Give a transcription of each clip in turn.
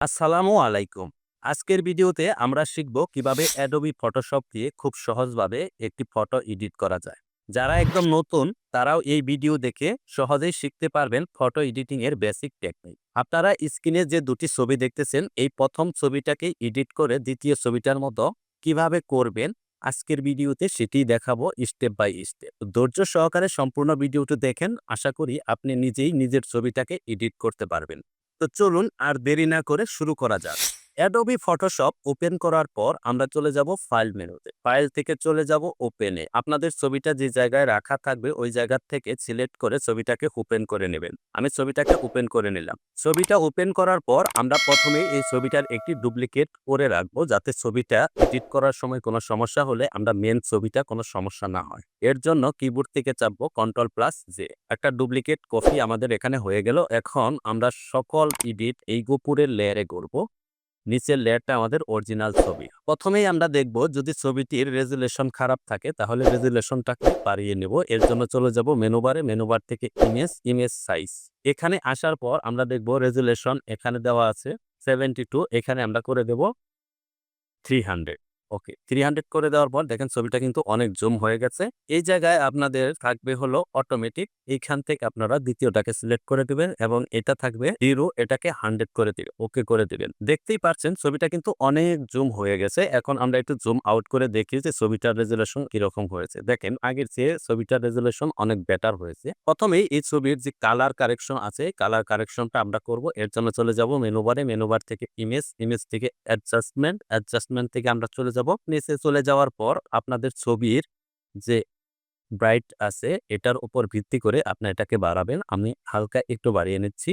আসসালামু আলাইকুম। আজকের ভিডিওতে আমরা শিখব কীভাবে অ্যাডোবি ফটোশপ দিয়ে খুব সহজভাবে একটি ফটো এডিট করা যায়। যারা একদম নতুন, তারাও এই ভিডিও দেখে সহজেই শিখতে পারবেন ফটো এডিটিং এর বেসিক টেকনিক আপনারা স্ক্রিনে যে দুটি ছবি দেখতেছেন, এই প্রথম ছবিটাকে এডিট করে দ্বিতীয় ছবিটার মতো কীভাবে করবেন, আজকের ভিডিওতে সেটি দেখাবো স্টেপ বাই স্টেপ ধৈর্য সহকারে সম্পূর্ণ ভিডিওটি দেখেন, আশা করি আপনি নিজেই নিজের ছবিটাকে এডিট করতে পারবেন। তো চলুন আর দেরি না করে শুরু করা যাক। অ্যাডোবি ফটোশপ ওপেন করার পর আমরা চলে যাব ফাইল মেনুতে। ফাইল থেকে চলে যাব ওপেনে আপনাদের ছবিটা যে জায়গায় রাখা থাকবে, ওই জায়গা থেকে সিলেক্ট করে ছবিটাকে ওপেন করে নেবেন। আমি ছবিটাকে ওপেন করে নিলাম। ছবিটা ওপেন করার পর আমরা প্রথমে এই ছবিটার একটি ডুপ্লিকেট করে রাখব, যাতে ছবিটা এডিট করার সময় কোনো সমস্যা হলে আমরা মেন ছবিটা কোনো সমস্যা না হয়। এর জন্য কিবোর্ড থেকে চাপবো কন্ট্রোল প্লাস জে একটা ডুপ্লিকেট কপি আমাদের এখানে হয়ে গেল। এখন আমরা সকল এডিট এই গোপুরের লেয়ারে করব। নিচের লেয়ারটা আমাদের অরিজিনাল ছবি। প্রথমেই আমরা দেখব যদি ছবিটির রেজুলেশন খারাপ থাকে, তাহলে রেজুলেশনটাকে বাড়িয়ে নেব। এর জন্য চলে যাব মেনুবারে মেনুবার থেকে ইমেজ ইমেজ সাইজ এখানে আসার পর আমরা দেখব রেজুলেশন এখানে দেওয়া আছে সেভেন্টি এখানে আমরা করে দেব three hundred okay three hundred করে দেওয়ার পর দেখেন ছবিটা কিন্তু অনেক জুম হয়ে গেছে। এই জায়গায় আপনাদের থাকবে হলো অটোমেটিক এইখান থেকে আপনারা দ্বিতীয়টাকে সিলেক্ট করে দিবেন এবং এটা থাকবে জিরো এটাকে হান্ড্রেড করে দিবেন ওকে করে দিবেন। দেখতেই পাচ্ছেন ছবিটা কিন্তু অনেক জুম হয়ে গেছে। এখন আমরা একটু জুম আউট করে দেখি যে ছবিটার রেজুলেশন কীরকম হয়েছে। দেখেন আগের চেয়ে ছবিটার রেজুলেশন অনেক বেটার হয়েছে। প্রথমেই এই ছবির যে কালার কারেকশন আছে কালার কারেকশনটা আমরা করব। এর জন্য চলে যাব মেনুবারে মেনুবার থেকে ইমেজ ইমেজ থেকে অ্যাডজাস্টমেন্ট অ্যাডজাস্টমেন্ট থেকে আমরা চলে যাব নিচে চলে যাওয়ার পর আপনাদের ছবির যে ব্রাইট আছে, এটার উপর ভিত্তি করে আপনি এটাকে বাড়াবেন। আমি হালকা একটু বাড়িয়ে নিচ্ছি।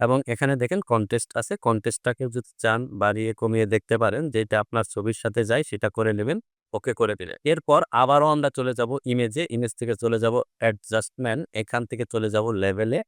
এবং এখানে দেখেন কন্টেস্ট আছে। কন্টেস্টটাকে যদি চান বাড়িয়ে কমিয়ে দেখতে পারেন, যেটা আপনার ছবির সাথে যায় সেটা করে নেবেন, ওকে করে দিলে এরপর আবারও আমরা চলে যাব ইমেজে ইমেজ থেকে চলে যাব অ্যাডজাস্টমেন্ট এখান থেকে চলে যাব লেভেলে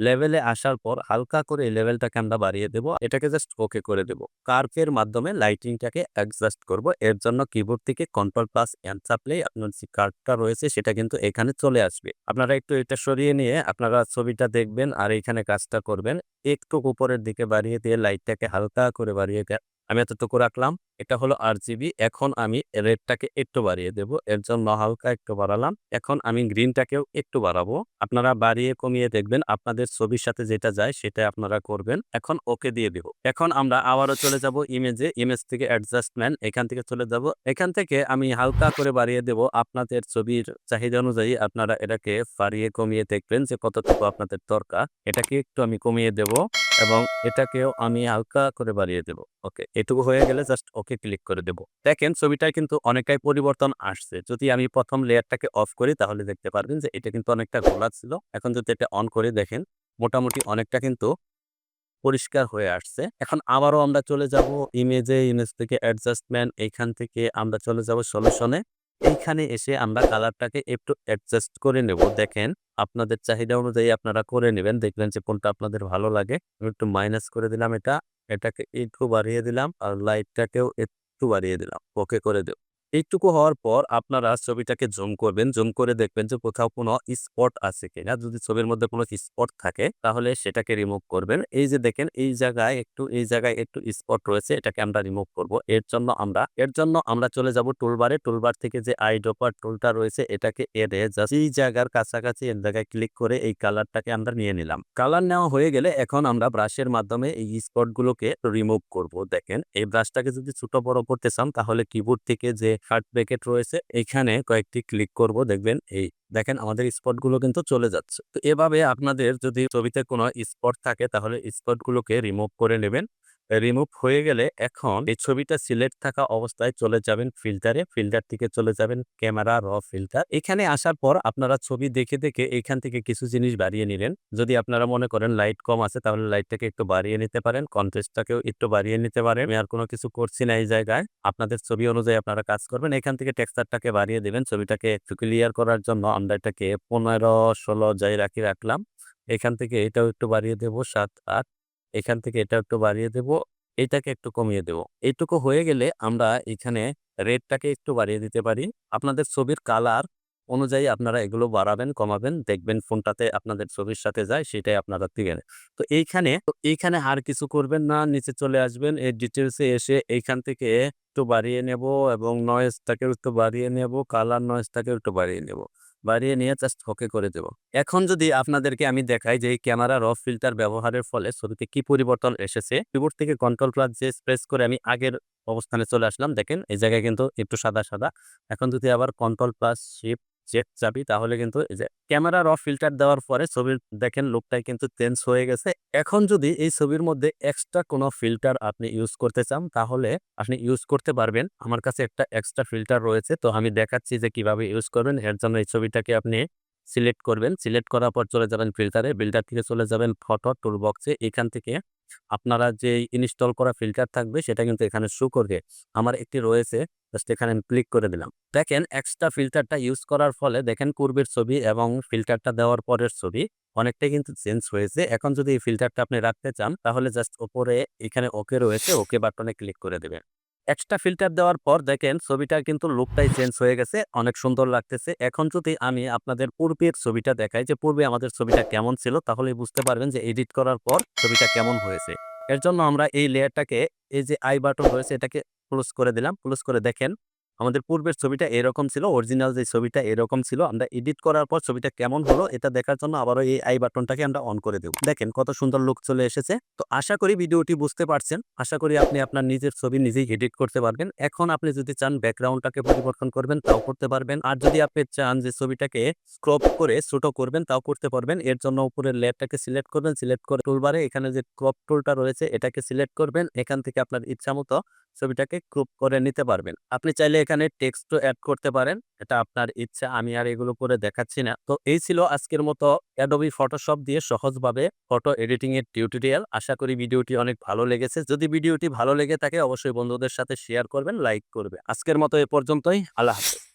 লেভেলে আসার পর হালকা করে লেভেলটাকে আমরা বাড়িয়ে দেব। এটাকে জাস্ট ওকে করে দেব। কার্ভের মাধ্যমে লাইটিংটাকে অ্যাডজাস্ট করব। এর জন্য কিবোর্ড থেকে কন্ট্রোল প্লাস অ্যান্ড চাপলে আপনার যে কার্ভটা রয়েছে সেটা কিন্তু এখানে চলে আসবে। আপনারা একটু এটা সরিয়ে নিয়ে আপনারা ছবিটা দেখবেন আর এখানে কাজটা করবেন। একটু উপরের দিকে বাড়িয়ে দিয়ে লাইটটাকে হালকা করে বাড়িয়ে আমি এতটুকু রাখলাম। এটা হলো আর জিবি এখন আমি রেডটাকে একটু বাড়িয়ে দেব। এর জন্য হালকা একটু বাড়ালাম। এখন আমি গ্রিনটাকেও একটু বাড়াবো। আপনারা বাড়িয়ে কমিয়ে দেখবেন। আপনাদের ছবির সাথে যেটা যায় সেটা আপনারা করবেন। এখন ওকে দিয়ে দেব। এখন আমরা আবারও চলে যাব ইমেজে ইমেজ থেকে অ্যাডজাস্টমেন্ট এখান থেকে চলে যাব। এখান থেকে আমি হালকা করে বাড়িয়ে দেব আপনাদের ছবির চাহিদা অনুযায়ী। আপনারা এটাকে বাড়িয়ে কমিয়ে দেখবেন যে কতটুকু আপনাদের দরকার। এটাকে একটু আমি কমিয়ে দেব। এবং এটাকেও আমি হালকা করে বাড়িয়ে দেব। ওকে, এটুকু হয়ে গেলে জাস্ট ওকে ক্লিক করে দেব। দেখেন, ছবিটায় কিন্তু অনেকটাই পরিবর্তন আসছে। যদি আমি প্রথম লেয়ারটাকে অফ করি, তাহলে দেখতে পারবেন যে এটা কিন্তু অনেকটা গোলা ছিল। এখন যদি এটা অন করে, দেখেন, মোটামুটি অনেকটা কিন্তু পরিষ্কার হয়ে আসছে। এখন আবারও আমরা চলে যাব ইমেজে ইমেজ থেকে অ্যাডজাস্টমেন্ট এইখান থেকে আমরা চলে যাব সলিউশনে এইখানে এসে আমরা কালারটাকে একটু অ্যাডজাস্ট করে নেব। দেখেন, আপনাদের চাহিদা অনুযায়ী আপনারা করে নেবেন। দেখবেন যে কোনটা আপনাদের ভালো লাগে। একটু মাইনাস করে দিলাম এটা। এটাকে একটু বাড়িয়ে দিলাম আর লাইটটাকেও একটু বাড়িয়ে দিলাম। ওকে করে দেব। এইটুকু হওয়ার পর আপনারা ছবিটাকে জুম করবেন। জুম করে দেখবেন যে কোথাও কোনো স্পট আছে কিনা। যদি ছবির মধ্যে কোনো স্পট থাকে, তাহলে সেটাকে রিমুভ করবেন। এই যে দেখেন, এই জায়গায় একটু, এই জায়গায় একটু স্পট রয়েছে, এটাকে আমরা রিমুভ করব। এর জন্য আমরা, এর জন্য আমরা চলে যাব টুলবারে। টুলবার থেকে যে আই ড্রপার টুলটা রয়েছে, এটাকে এড়ে জাস্ট এই জায়গার কাছাকাছি এর জায়গায় ক্লিক করে এই কালারটাকে আমরা নিয়ে নিলাম। কালার নেওয়া হয়ে গেলে এখন আমরা ব্রাশের মাধ্যমে এই স্পটগুলোকে রিমুভ করব। দেখেন, এই ব্রাশটাকে যদি ছোট বড় করতে চান, তাহলে কিবোর্ড থেকে যে হার্ট ব্রেকেট রয়েছে, এখানে কয়েকটি ক্লিক করব, দেখবেন এই দেখেন আমাদের স্পটগুলো কিন্তু চলে যাচ্ছে। তো এভাবে আপনাদের যদি ছবিতে কোনো স্পট থাকে, তাহলে স্পটগুলোকে রিমুভ করে নেবেন। রিমুভ হয়ে গেলে এখন এই ছবিটা সিলেক্ট থাকা অবস্থায় চলে যাবেন ফিল্টারে ফিল্টার থেকে চলে যাবেন ক্যামেরা র ফিল্টার এখানে আসার পর আপনারা ছবি দেখে দেখে এখান থেকে কিছু জিনিস বাড়িয়ে নিলেন। যদি আপনারা মনে করেন লাইট কম আছে, তাহলে লাইটটাকে একটু বাড়িয়ে নিতে পারেন কন্ট্রাস্টটাকেও একটু বাড়িয়ে নিতে পারেন। আমি আর কোনো কিছু করছি না এই জায়গায়। আপনাদের ছবি অনুযায়ী আপনারা কাজ করবেন। এখান থেকে টেক্সচারটাকে বাড়িয়ে দেবেন ছবিটাকে একটু ক্লিয়ার করার জন্য। আমরা এটাকে পনেরো, ষোলো, যাই রাখি, রাখলাম। এখান থেকে এটাও একটু বাড়িয়ে দেব, সাত, আট। এখান থেকে এটা একটু বাড়িয়ে দেব, এটাকে একটু কমিয়ে দেব। এইটুকু হয়ে গেলে আমরা এখানে রেডটাকে একটু বাড়িয়ে দিতে পারি। আপনাদের ছবির কালার অনুযায়ী আপনারা এগুলো বাড়াবেন, কমাবেন, দেখবেন ফোনটাতে আপনাদের ছবির সাথে যায়, সেটাই আপনারা দিবেন। তো এইখানে এইখানে আর কিছু করবেন না, নিচে চলে আসবেন, এই ডিটেলসে এসে এইখান থেকে একটু বাড়িয়ে নেব এবং নয়েজটাকে একটু বাড়িয়ে নেব কালার নয়েজটাকে একটু বাড়িয়ে নেব। বাড়িয়ে নিয়ে জাস্ট ওকে করে দেব। এখন যদি আপনাদেরকে আমি দেখাই যে এই ক্যামেরা র ফিল্টার ব্যবহারের ফলে ছবিতে কি পরিবর্তন এসেছে কিবোর্ড থেকে কন্ট্রোল প্লাস যে প্রেস করে আমি আগের অবস্থানে চলে আসলাম। দেখেন, এই জায়গায় কিন্তু একটু সাদা সাদা। এখন যদি আবার কন্ট্রোল প্লাস শিফট চেক চাবি, তাহলে কিন্তু এই যে ক্যামেরা র ফিল্টার দেওয়ার পরে ছবির দেখেন লুকটাই কিন্তু চেঞ্জ হয়ে গেছে। এখন যদি এই ছবির মধ্যে এক্সট্রা কোনো ফিল্টার আপনি ইউজ করতে চান, তাহলে আপনি ইউজ করতে পারবেন। আমার কাছে একটা এক্সট্রা ফিল্টার রয়েছে, তো আমি দেখাচ্ছি যে কীভাবে ইউজ করবেন। এর জন্য এই ছবিটাকে আপনি সিলেক্ট করবেন। সিলেক্ট করার পর চলে যাবেন ফিল্টারে ফিল্টার থেকে চলে যাবেন ফটো টুল বক্সে এখান থেকে আপনারা যে ইনস্টল করা ফিল্টার থাকবে, সেটা কিন্তু এখানে শো করবে। আমার একটি রয়েছে জাস্ট এখানে ক্লিক করে দিলাম। দেখেন এক্সট্রা ফিল্টারটা ইউজ করার ফলে দেখেন পূর্বের ছবি এবং ফিল্টারটা দেওয়ার পরের ছবি অনেকটাই কিন্তু চেঞ্জ হয়েছে। এখন যদি এই ফিল্টারটা আপনি রাখতে চান, তাহলে জাস্ট ওপরে এখানে ওকে রয়েছে ওকে বাটনে ক্লিক করে দেবেন। এক্সট্রা ফিল্টার দেওয়ার পর দেখেন ছবিটা কিন্তু লুকটাই চেঞ্জ হয়ে গেছে, অনেক সুন্দর লাগতেছে। এখন যদি আমি আপনাদের পূর্বের ছবিটা দেখাই যে পূর্বে আমাদের ছবিটা কেমন ছিল তাহলে বুঝতে পারবেন যে এডিট করার পর ছবিটা কেমন হয়েছে। এর জন্য আমরা এই লেয়ারটাকে এই যে আই বাটন রয়েছে, এটাকে ক্লোজ করে দিলাম ক্লোজ করে দেখেন, আমাদের পূর্বের ছবিটা এরকম ছিল অরিজিনাল যে ছবিটা এরকম ছিল, আমরা এডিট করার পর ছবিটা কেমন হলো, এটা দেখার জন্য আবারও এই আই বাটনটাকে আমরা অন করে দেব। দেখেন কত সুন্দর লুক চলে এসেছে। তো আশা করি ভিডিওটি বুঝতে পারছেন। আশা করি আপনি আপনার নিজের ছবি নিজেই এডিট করতে পারবেন। এখন আপনি যদি চান ব্যাকগ্রাউন্ডটাকে পরিবর্তন করবেন, তাও করতে পারবেন। আর যদি আপনি চান যে ছবিটাকে স্ক্রপ করে ছোট করবেন, তাও করতে পারবেন। এর জন্য উপরের লেয়ারটাকে সিলেক্ট করবেন সিলেক্ট করে টুলবারে এখানে যে ক্রপ টুলটা রয়েছে, এটাকে সিলেক্ট করবেন। এখান থেকে আপনার ইচ্ছা মতো ছবিটাকে ক্রুপ করে নিতে পারবেন। আপনি চাইলে এখানে টেক্সটও অ্যাড করতে পারেন। এটা আপনার ইচ্ছা, আমি আর এগুলো করে দেখাচ্ছি না। তো এই ছিল আজকের মতো অ্যাডোবি ফটোশপ দিয়ে সহজভাবে ফটো এডিটিং এর টিউটোরিয়াল আশা করি ভিডিওটি অনেক ভালো লেগেছে। যদি ভিডিওটি ভালো লেগে থাকে, অবশ্যই বন্ধুদের সাথে শেয়ার করবেন লাইক করবে আজকের মতো এ পর্যন্তই। আল্লাহ হাফেজ।